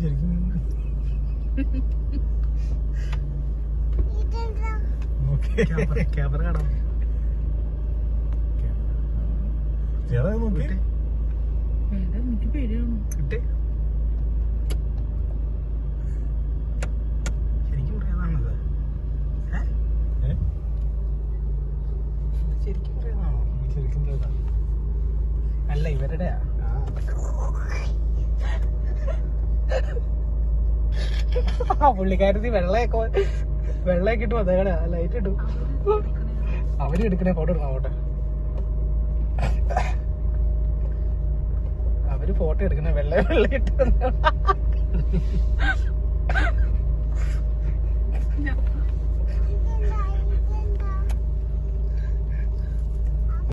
ശരിക്കും okay. Camera കാണാം. ചേട്ടാ നോക്കി വിട്ടേ. വേണ്ട എനിക്ക് പേടിയാണ്. ഇട്ടേ ശരിക്കും പറയാതാണത് ഏ? ഏ? ഇത് ശരിക്കും പറയാതാണോ ശരിക്കും ചേട്ടാ അല്ല ഇവരുടെയാ. ആ പുള്ളിക്കാരത്തി വെള്ളയൊക്കെ വെള്ളയൊക്കെ ഇട്ട് വന്നേക്കണേ. ലൈറ്റ് ഇട്ടു. അവർ എടുക്കണേ ഫോട്ടോ എടുക്കാം അവർ ഫോട്ടോ എടുക്കണേ വെള്ള വെള്ള ഇട്ട്.